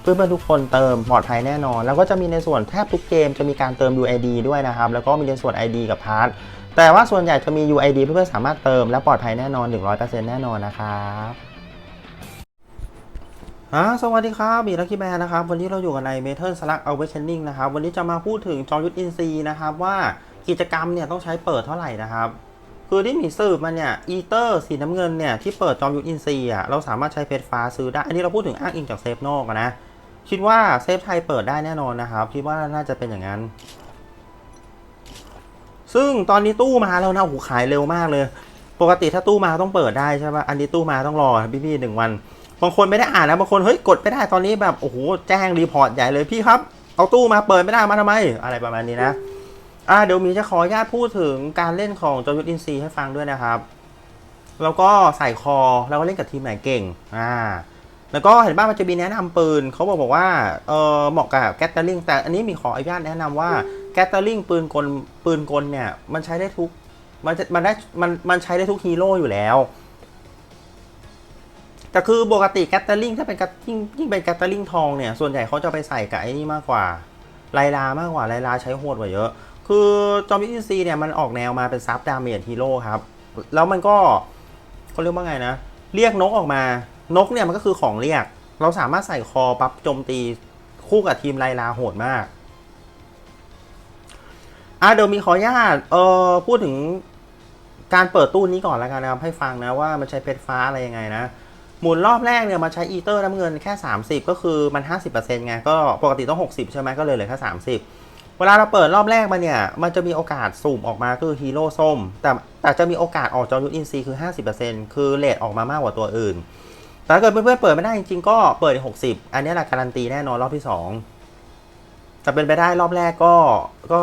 เพื่อนๆทุกคนเติมปลอดภัยแน่นอน แล้วก็จะมีในส่วนแทบทุกเกมจะมีการเติม UID ด้วยนะครับ แล้วก็มีในส่วน ID กับพาร์ทแต่ว่าส่วนใหญ่จะมี UID เพื่อนๆสามารถเติมและปลอดภัยแน่นอน 100%แน่นอนนะครับอ่าสวัสดีครับบีลักกี้แบร์นะครับ วันนี้เราอยู่กันใน Metal Slug Awakening นะครับ วันนี้จะมาพูดถึงจอยุทธอินซีนะครับว่ากิจกรรมเนี่ยต้องใช้เปิดเท่าไหร่นะครับ คือที่มีสืบมาเนี่ยอีเตอร์สีน้ำเงินเนี่ยที่เปิดจอมยุทธอินซีอะเราสามารถใช้เพชรฟ้าซื้อได้ อันนี้เราพูดถึงอ้างอิงจากเซฟนอกนะ คิดว่าเซฟไทยเปิดได้แน่นอนนะครับ คิดว่าน่าจะเป็นอย่างนั้น ซึ่งตอนนี้ตู้มาแล้วนะโอ้โหขายเร็วมากเลย ปกติถ้าตู้มาต้องเปิดได้ใช่ป่ะอันนี้ตู้มาต้องรอพี่พี่ๆหนึ่งวันบางคนไม่ได้อ่านนะบางคนเฮ้ยกดไม่ได้ตอนนี้แบบโอ้โหแจ้งรีพอร์ตใหญ่เลยพี่ครับ เอาตู้มาเปิดไม่ได้มาทำไม อะไรประมาณนี้นะอ่าเดี๋ยวมีจะขออนุญาตพูดถึงการเล่นของจอยุทธอินซีให้ฟังด้วยนะครับ แล้วก็ใส่คอแล้วก็เล่นกับทีมไหนเก่งอ่า แล้วก็เห็นบ้างมันจะมีแนะนำปืนเขาบอกบอกว่าเออเหมาะกับแกตเตอร์ลิงแต่อันนี้มีขออนุญาตแนะนำว่าแกตเตอร์ลิงปืนกลปืนกลเนี่ย มันใช้ได้ทุก มันจะมันได้มันมันใช้ได้ทุกฮีโร่อยู่แล้ว แต่คือปกติแกตเตอร์ลิงถ้าเป็นยิ่งยิ่งเป็นแกตเตอร์ลิงทองเนี่ย ส่วนใหญ่เขาจะไปใส่กับไอ้นี่มากกว่าไลลามากกว่าไลลาใช้โหดกว่าเยอะ คือจอมอินซีเนี่ยมันออกแนวมาเป็นซับดาเมจฮีโร่ครับ แล้วมันก็เขาเรียกว่าไงนะ เรียกนกออกมา นกเนี่ยมันก็คือของเรียก เราสามารถใส่คอปั๊บโจมตีคู่กับทีมไลลาโหดมาก อะเดี๋ยวมีขออนุญาตเอ่อพูดถึงการเปิดตู้นี้ก่อนแล้วกันนะครับให้ฟังนะว่ามันใช้เพชรฟ้าอะไรยังไงนะ หมุนรอบแรกเนี่ยมาใช้อีเตอร์น้ำเงินแค่ 30 ก็คือมัน 50%ไงก็ปกติต้อง 60 ใช่ไหมก็เลยเหลือแค่ 30 เวลาเราเปิดรอบแรกมาเนี่ย มันจะมีโอกาสสุ่มออกมาคือฮีโร่ส้ม แต่แต่จะมีโอกาสออกจอยุทธอินซีคือ 50%คือเลทออกมามากกว่าตัวอื่น แต่ถ้าเกิดเพื่อนๆเปิดไม่ได้จริงๆก็เปิด 60 อันนี้แหละการันตีแน่นอนรอบที่2แต่เป็นไปได้รอบแรกก็ก็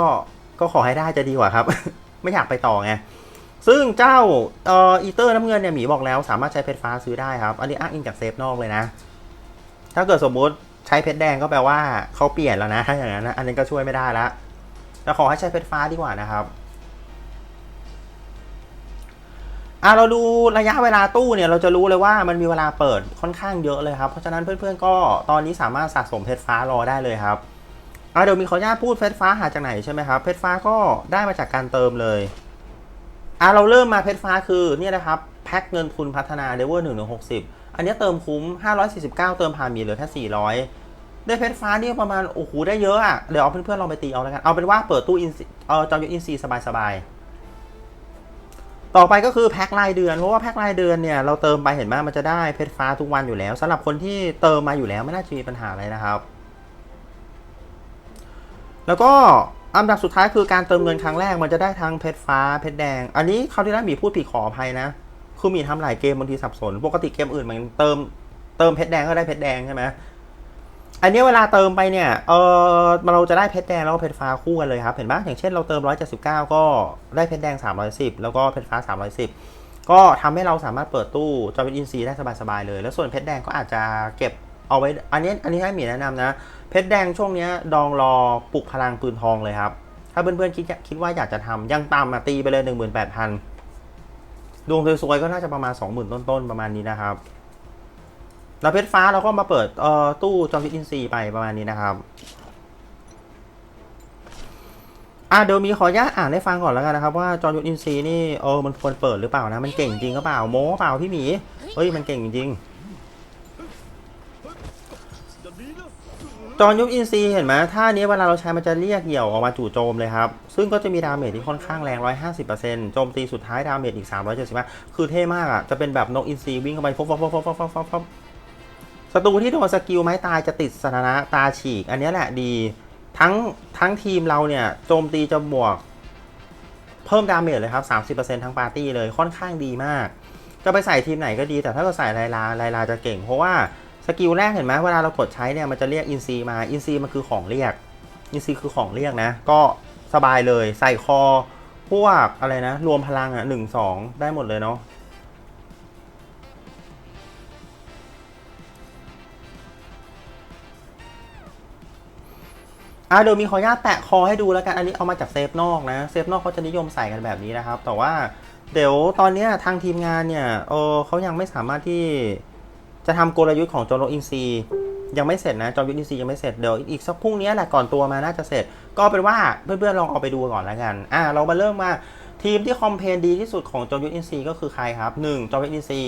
ก็ขอให้ได้จะดีกว่าครับ ไม่อยากไปต่อไงซึ่งเจ้าเอ่ออีเตอร์น้ำเงินเนี่ยหมีบอกแล้วสามารถใช้เพชรฟ้าซื้อได้ครับ อันนี้อ้างอิงจากเซฟนอกเลยนะ ถ้าเกิดสมมุติใช้เพชรแดงก็แปลว่าเขาเปลี่ยนแล้วนะถ้าอย่างนั้นนะอันนี้ก็ช่วยไม่ได้ละแต่ขอให้ใช้เพชรฟ้าดีกว่านะครับ อะเราดูระยะเวลาตู้เนี่ยเราจะรู้เลยว่ามันมีเวลาเปิดค่อนข้างเยอะเลยครับ เพราะฉะนั้นเพื่อนๆก็ตอนนี้สามารถสะสมเพชรฟ้ารอได้เลยครับอะเดี๋ยวมีขออนุญาตพูดเพชรฟ้าหาจากไหนใช่ไหมครับเพชรฟ้าก็ได้มาจากการเติมเลยอะเราเริ่มมาเพชรฟ้าคือเนี่ยนะครับแพ็คเงินทุนพัฒนาเลเวลหนึ่งถึงหกสิบอันนี้เติมคุ้ม 549 เติมผ่ามีเหลือแค่400 ได้เพชรฟ้านี่ประมาณโอ้โหได้เยอะอะเดี๋ยวเอาเพื่อนๆลองไปตีเอาแล้วกันเอาเป็นว่าเปิดตู้อินซีเออจอมยุทธอินซีสบายๆ ต่อไปก็คือแพ็ครายเดือนเพราะว่าแพ็ครายเดือนเนี่ยเราเติมไปเห็นไหมมันจะได้เพชรฟ้าทุกวันอยู่แล้วสำหรับคนที่เติมมาอยู่แล้วไม่น่าจะมีปัญหาอะไรนะครับ แล้วก็อันดับสุดท้ายคือการเติมเงินครั้งแรกมันจะได้ทั้งเพชรฟ้าเพชรแดง อันนี้เขาที่แล้มีพูดผิดขออภัยนะคือมีทำหลายเกมบางทีสับสน ปกติเกมอื่นมันเติมเติมเพชรแดงก็ได้เพชรแดงใช่ไหม อันนี้เวลาเติมไปเนี่ย เออเราจะได้เพชรแดงแล้วก็เพชรฟ้าคู่กันเลยครับ เห็นไหมอย่างเช่นเราเติม 179 ก็ได้เพชรแดง 310 แล้วก็เพชรฟ้า 310 ก็ทำให้เราสามารถเปิดตู้จอเป็นอินซีได้สบายๆเลย แล้วส่วนเพชรแดงก็อาจจะเก็บเอาไว้ อันนี้ อันนี้ให้หมีแนะนำนะ เพชรแดงช่วงนี้ดองรอปลุกพลังปืนทองเลยครับ ถ้าเพื่อนๆคิดคิดว่าอยากจะทำยังต่ำอะตีไปเลย 18,000ดวงสวยๆก็น่าจะประมาณ 20,000 ต้นๆ ประมาณนี้นะครับ แล้วเพชรฟ้าเราก็มาเปิดเอ่อตู้จอมพิษอินซีย์ไปประมาณนี้นะครับ อะเดี๋ยวมีขออนุญาตอ่านให้ฟังก่อนแล้วกันนะครับ ว่าจอมยุทธอินซีนี่เออมันควรเปิดหรือเปล่านะ มันเก่งจริงก็เปล่าโม้เปล่าพี่หมีเฮ้ยมันเก่งจริงจอห์นยุคอินซีเห็นไหมท่านี้เวลาเราใช้มันจะเรียกเหยี่ยวออกมาจู่โจมเลยครับ ซึ่งก็จะมีดาเมจที่ค่อนข้างแรง 150%โจมตีสุดท้ายดาเมจอีก 375 คือเท่มากอะ จะเป็นแบบนกอินซีวิ่งเข้าไปฟบฟบฟบฟบฟบฟบฟบ ศัตรูที่โดนสกิลไม้ตายจะติดสถานะตาฉีก อันนี้แหละดี ทั้งทั้งทีมเราเนี่ยโจมตีจะบวก เพิ่มดาเมจเลยครับ 30%ทั้งปาร์ตี้เลยค่อนข้างดีมาก จะไปใส่ทีมไหนก็ดี แต่ถ้าเราใส่ไลลาไลลาจะเก่ง เพราะว่าสกิลแรกเห็นไหมเวลาเรากดใช้เนี่ยมันจะเรียกอินซีมาอินซีมันคือของเรียกอินซีคือของเรียกนะ ก็สบายเลยใส่คอพวกอะไรนะ รวมพลังอะหนึ่งสองได้หมดเลยเนาะ อะเดี๋ยวมีขออนุญาตแตะคอให้ดูแล้วกัน อันนี้เอามาจากเซฟนอกนะ เซฟนอกเขาจะนิยมใส่กันแบบนี้นะครับ แต่ว่าเดี๋ยวตอนเนี้ยทางทีมงานเนี่ยเออเขายังไม่สามารถที่จะทำกลยุทธ์ของจอร์นอินซียังไม่เสร็จนะจอร์นอินซียังไม่เสร็จเดี๋ยวอีกสักพรุ่งนี้แหละก่อนตัวมาน่าจะเสร็จ ก็เป็นว่าเพื่อนๆลองเอาไปดูก่อนแล้วกันอะเรามาเริ่มมาทีมที่คอมเพนดีที่สุดของจอร์นอินซีก็คือใครครับหนึ่งจอร์นอินซี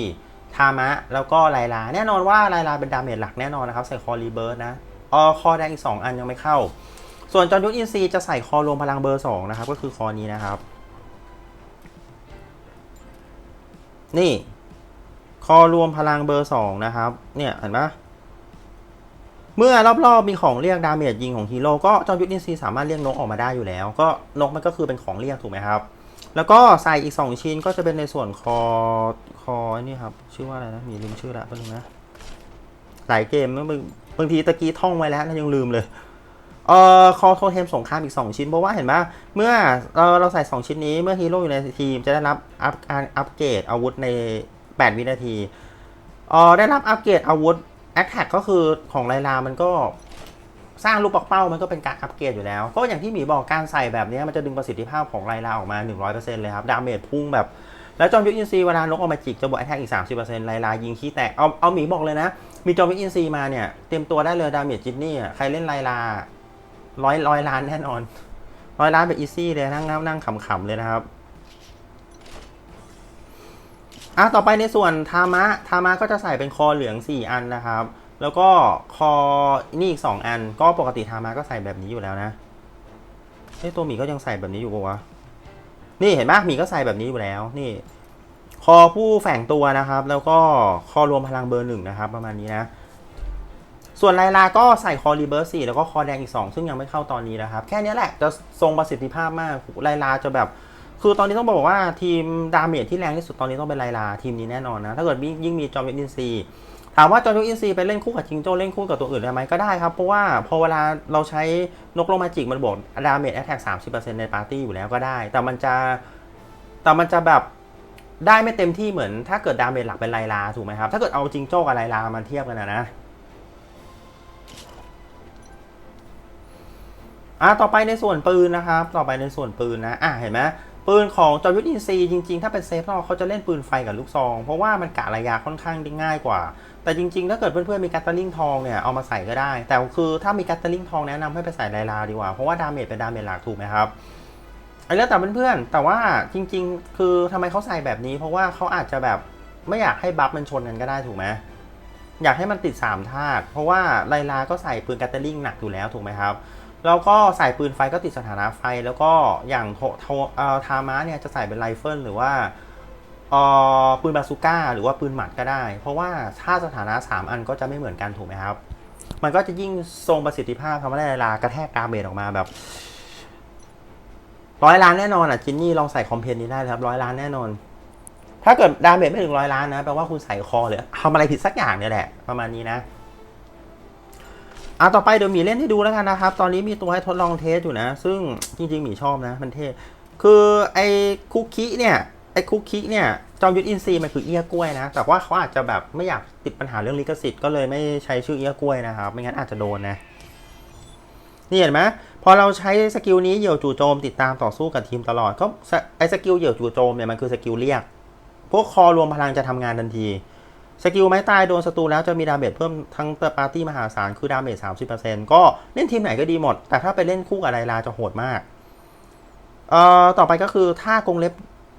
ทามะ แล้วก็ไลลา แน่นอนว่าไลลาเป็นดาเมจหลักแน่นอนนะครับใส่คอรีเบิร์ดนะ ออคอแดงอีกสองอันยังไม่เข้า ส่วนจอนยุทธอินซีจะใส่คอรวมพลังเบอร์สองนะครับ ก็คือคอนี้นะครับ นี่ คอรวมพลังเบอร์สองนะครับ เนี่ยเห็นปะเมื่อรอบๆมีของเรียกดาเมจยิงของฮีโร่ก็จอนยุทธอินซีสามารถเรียกนกออกมาได้อยู่แล้ว ก็นกมันก็คือเป็นของเรียกถูกไหมครับ แล้วก็ใส่อีก 2 ชิ้นก็จะเป็นในส่วนคอคอนี่ครับชื่อว่าอะไรนะมีลืมชื่อละแป๊บนึงนะหลายเกมบาง บางทีตะกี้ท่องไว้แล้วแล้วยังลืมเลยเอ่อคอโทเทมสงครามอีก 2 ชิ้น เพราะว่าเห็นไหมเมื่อเราเราใส่ 2 ชิ้นนี้เมื่อฮีโร่อยู่ในทีมจะได้รับอัพการอัปเกรดอาวุธใน 8 วินาทีเอ่อได้รับอัปเกรดอาวุธแอคแท็กก็คือของไลลามันก็สร้างลูกปักเป้ามันก็เป็นการอัปเกรดอยู่แล้ว ก็อย่างที่หมีบอกการใส่แบบนี้มันจะดึงประสิทธิภาพของไลลาออกมา 100%เลยครับ ดาเมจพุ่งแบบ แล้วจอมยุทธอินซีย์เวลานกออกมาจิกจะบวกแอทแทกอีก 30%ไลลายยิงขี้แตก เอาเอาหมีบอกเลยนะ มีจอมยุทธอินซีย์มาเนี่ย เตรียมตัวได้เลยดาเมจจิตนี่ใครเล่นไลลาร้อยร้อยล้านแน่นอนร้อยล้านแบบอีซี่เลยนั่งนั่งนั่งขำๆเลยนะครับอะต่อไปในส่วนทามะทามะก็จะใส่เป็นคอเหลือง 4 อันนะครับ แล้วก็คอนี่อีก 2 อัน ก็ปกติทามะก็ใส่แบบนี้อยู่แล้วนะเฮ้ยตัวหมีก็ยังใส่แบบนี้อยู่ปะวะ นี่เห็นไหมหมีก็ใส่แบบนี้อยู่แล้วนี่ คอผู้แฝงตัวนะครับ แล้วก็คอรวมพลังเบอร์หนึ่งนะครับ ประมาณนี้นะ ส่วนไลลาก็ใส่คอรีเบิร์สี่แล้วก็คอแดงอีก 2 ซึ่งยังไม่เข้าตอนนี้นะครับ แค่นี้แหละจะทรงประสิทธิภาพมากไลลาจะแบบ คือตอนนี้ต้องบอกว่าทีมดาเมจที่แรงที่สุดตอนนี้ต้องเป็นไลลาทีมนี้แน่นอนนะถ้าเกิดยิ่งมีจอมยุทธอินซี ถามว่าจอมยุทธอินซีไปเล่นคู่กับจิงโจ้เล่นคู่กับตัวอื่นได้ไหมก็ได้ครับ เพราะว่าพอเวลาเราใช้นกโลมาจิกมันบวกดาเมจแอทแทกสามสิบเปอร์เซ็นต์ในปาร์ตี้อยู่แล้วก็ได้ แต่มันจะแต่มันจะแบบได้ไม่เต็มที่เหมือนถ้าเกิดดาเมจหลักเป็นไลลาถูกไหมครับ ถ้าเกิดเอาจิงโจ้กับไลลามาเทียบกันนะนะอะต่อไปในส่วนปืนนะครับ ต่อไปในส่วนปืนนะอะเห็นไหม ปืนของจอยุทธอินซีจริง ๆ ถ้าเป็นเซฟนอกเขาจะเล่นปืนไฟกับลูกซอง เพราะว่ามันกะระยะค่อนข้างได้ง่ายกว่า แต่จริง ๆ ถ้าเกิดเพื่อนๆมีกัตเตลิงทองเนี่ยเอามาใส่ก็ได้ แต่คือถ้ามีกัตเตลิงทองแนะนำให้ไปใส่ไลลาดีกว่า เพราะว่าดาเมจเป็นดาเมจหลักถูกไหมครับไอ้เรื่องแต่เพื่อนๆ แต่ว่าจริง ๆ คือทำไมเขาใส่แบบนี้ เพราะว่าเขาอาจจะแบบไม่อยากให้บัฟมันชนกันก็ได้ถูกไหมอยากให้มันติด3ธาตุเพราะว่าไลลาก็ใส่ปืนกัตเตลิงหนักอยู่แล้วถูกไหมครับ แล้วก็ใส่ปืนไฟก็ติดสถานะไฟ แล้วก็อย่างโทโทเอ่อทามะเนี่ยจะใส่เป็นไรเฟิลหรือว่าเอ่อปืนบาซูก้า หรือว่าปืนหมัดก็ได้ เพราะว่าถ้าสถานะ 3 อันก็จะไม่เหมือนกันถูกไหมครับ มันก็จะยิ่งทรงประสิทธิภาพทำให้ได้เวลากระแทกดาเมจออกมาแบบร้อยล้านแน่นอนอะจินนี่ลองใส่คอมเพนนี้ได้เลยครับร้อยล้านแน่นอน ถ้าเกิดดาเมจไม่ถึงร้อยล้านนะแปลว่าคุณใส่คอหรือทำอะไรผิดสักอย่างเนี่ยแหละ ประมาณนี้นะ อะต่อไปเดี๋ยวหมีเล่นให้ดูแล้วกันนะครับ ตอนนี้มีตัวให้ทดลองเทสอยู่นะ ซึ่งจริงๆหมีชอบนะ มันเท่คือไอ้คุกคิเนี่ยไอ้คุกคิเนี่ยจอมยุทธอินซีย์มันคือเอี้ยกล้วยนะ แต่ว่าเขาอาจจะแบบไม่อยากติดปัญหาเรื่องลิขสิทธิ์ก็เลยไม่ใช้ชื่อเอี้ยกล้วยนะครับ ไม่งั้นอาจจะโดนนะ นี่เห็นไหมพอเราใช้สกิลนี้เหยี่ยวจู่โจมติดตามต่อสู้กับทีมตลอดก็ไอ้สกิลเหยี่ยวจู่โจมเนี่ยมันคือสกิลเรียก พวกคอรวมพลังจะทำงานทันที สกิลไม้ตายโดนศัตรูแล้วจะมีดาเมจเพิ่มทั้งเตอร์ปาร์ตี้มหาศาลคือดาเมจ30%ก็เล่นทีมไหนก็ดีหมด แต่ถ้าไปเล่นคู่กับไลลาจะโหดมากเอ่อต่อไปก็คือถ้ากรงเล็บ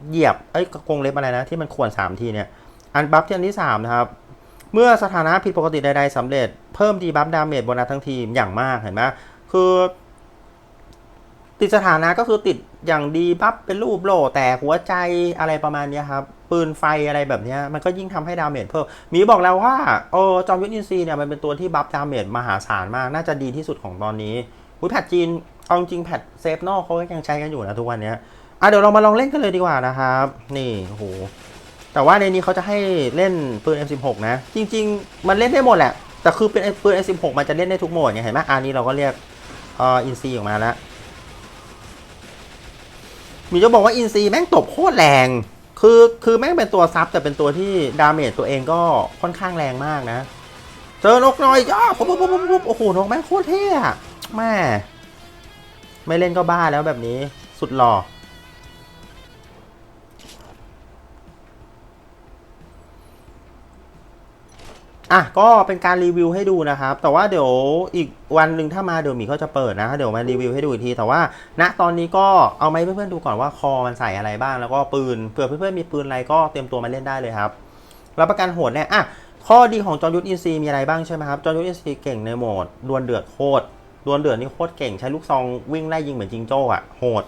เหยียบเอ้กรงเล็บอะไรนะที่มันควร3ทีเนี่ยอันบัฟที่อันที่3นะครับเมื่อสถานะผิดปกติใดๆสำเร็จเพิ่มดีบัฟดาเมจโบนัสทั้งทีมอย่างมากเห็นไหมคือ ติดสถานะก็คือติดอย่างดีบัฟเป็นรูปโลแต่หัวใจอะไรประมาณนี้ครับ ปืนไฟอะไรแบบนี้มันก็ยิ่งทำให้ดาเมจเพิ่มมีบอกแล้วว่าโอ้จอมยุทธอินซีเนี่ยมันเป็นตัวที่บัฟดาเมจมหาศาลมาก น่าจะดีที่สุดของตอนนี้อุ้ยแพทจีนเอาจริงแพทเซฟนอกเขาก็ยังใช้กันอยู่นะทุกวันนี้อะเดี๋ยวเรามาลองเล่นกันเลยดีกว่านะครับ นี่โหแต่ว่าในนี้เขาจะให้เล่นปืน M16 นะ จริง ๆ มันเล่นได้หมดแหละแต่คือเป็นปืน M16 มันจะเล่นได้ทุกโหมดไงเห็นไหมอันนี้เราก็เรียกอ่ออินซีออกมาแล้ว มีจะบอกว่าอินซีแม่งตบโคตรแรง คือคือแม่งเป็นตัวซับแต่เป็นตัวที่ดาเมจตัวเองก็ค่อนข้างแรงมากนะ เจอนกน้อยจ้าปุ๊บปุ๊บปุ๊บปุ๊บโอ้โหนกแม่งโคตรเท่อะแม่ไม่เล่นก็บ้าแล้วแบบนี้สุดหล่อ อะก็เป็นการรีวิวให้ดูนะครับ แต่ว่าเดี๋ยวอีกวันหนึ่งถ้ามาเดี๋ยวมีก็จะเปิดนะเดี๋ยวมารีวิวให้ดูอีกทีแต่ว่าณตอนนี้ก็เอาไหมาให้เพื่อนๆดูก่อนว่าคอมันใส่อะไรบ้าง แล้วก็ปืนเผื่อเพื่อนๆมีปืนอะไรก็เตรียมตัวมาเล่นได้เลยครับรับประกันโหดเนี่ยอะข้อดีของจอยุทธอินซีมีอะไรบ้างใช่ไหมครับจอยุทธอินซีเก่งในโหมดดวลเดือดโคตรดวลเดือดนี่โคตรเก่งใช้ลูกซองวิ่งไล่ยิงเหมือนจิงโจ้อะโหด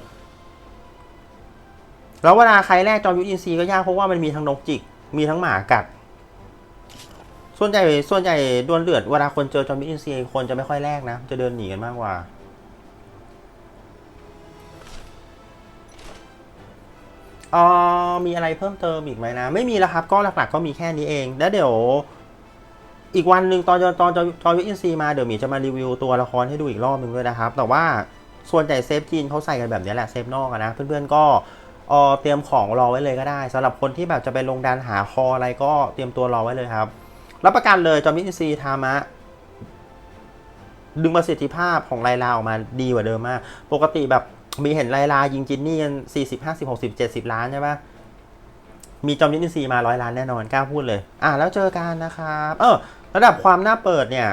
แล้วเวลาใครแรกจอมยุทธอินซีก็ยากเพราะว่ามันมีทั้งนกจิก มีทั้งหมากัด ส่วนใหญ่ส่วนใหญ่ดวลเดือดเวลาคนเจอจอมยุทอินซีคนจะไม่ค่อยแรกนะ จะเดินหนีกันมากกว่าออมีอะไรเพิ่มเติมอีกไหมนะ ไม่มีแล้วครับ ก็หลักๆ ก็มีแค่นี้เอง แล้วเดี๋ยว อีกวันหนึ่งตอนตอนตอนตอนยุทธอินซีมาเดี๋ยวมีจะมารีวิวตัวละครให้ดูอีกรอบหนึ่งด้วยนะครับ แต่ว่าส่วนใหญ่เซฟจีนเขาใส่กันแบบนี้แหละเซฟนอกนะ เพื่อนๆก็เออเตรียมของรอไว้เลยก็ได้สำหรับคนที่แบบจะไปลงดันหาคออะไรก็เตรียมตัวรอไว้เลยครับ รับประกันเลยจอมอินซีทามะ ดึงประสิทธิภาพของไลลาออกมาดีกว่าเดิมมาก ปกติแบบมีเห็นไลลายิงจินนี่กันสี่สิบห้าสิบหกสิบเจ็ดสิบล้านใช่ปะมีจอมยุทธอินทรีมาร้อยล้านแน่นอนกล้าพูดเลย อะแล้วเจอกันนะครับ เออ ระดับความน่าเปิดเนี่ย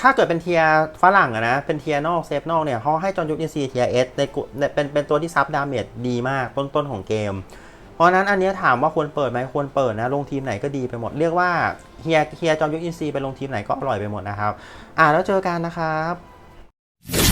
ถ้าเกิดเป็นเทียฝรั่งอะนะ เป็นเทียนอกเซฟนอกเนี่ยเขาให้จอมยุทธอินทรีเทียเอสในเป็นเป็นตัวที่ซับดาเมจดีมากต้นๆของเกม ราะนั้นอันนี้ถามว่าควรเปิดไหมควรเปิดนะลงทีมไหนก็ดีไปหมดเรียกว่าเฮียเฮียจอมยุทธอินทรีไปลงทีมไหนก็อร่อยไปหมดนะครับ อ่าแล้วเจอกันนะครับ